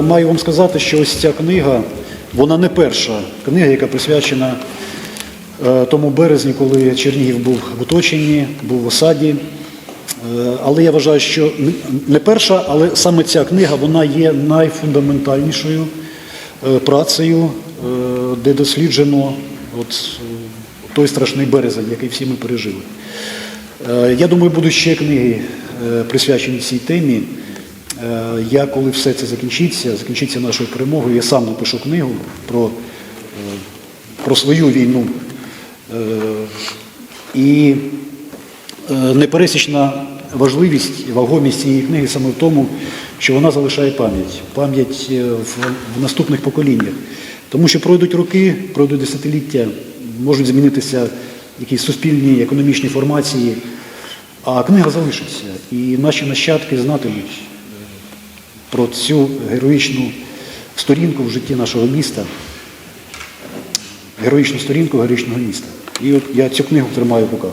Маю вам сказати, що ось ця книга, вона не перша книга, яка присвячена е, тому березні, коли Чернігів був в оточенні, був в осаді. Е, Але я вважаю, що не- перша, але саме ця книга вона є найфундаментальнішою е, працею, е, де досліджено от, е, той страшний березень, який всі ми пережили. Е, Я думаю, будуть ще книги е, присвячені цій темі. Е, Я, коли все це закінчиться, закінчиться нашою перемогою, я сам напишу книгу про, е, про свою війну. Е, І непересічна важливість вагомість цієї книги саме в тому, що вона залишає пам'ять, пам'ять в, наступних поколіннях. Тому що пройдуть роки, пройдуть десятиліття, можуть змінитися якісь суспільні економічні формації, а книга залишиться. І наші нащадки знатимуть про цю героїчну сторінку в житті нашого міста, героїчну сторінку героїчного міста. І от я цю книгу тримаю в руках.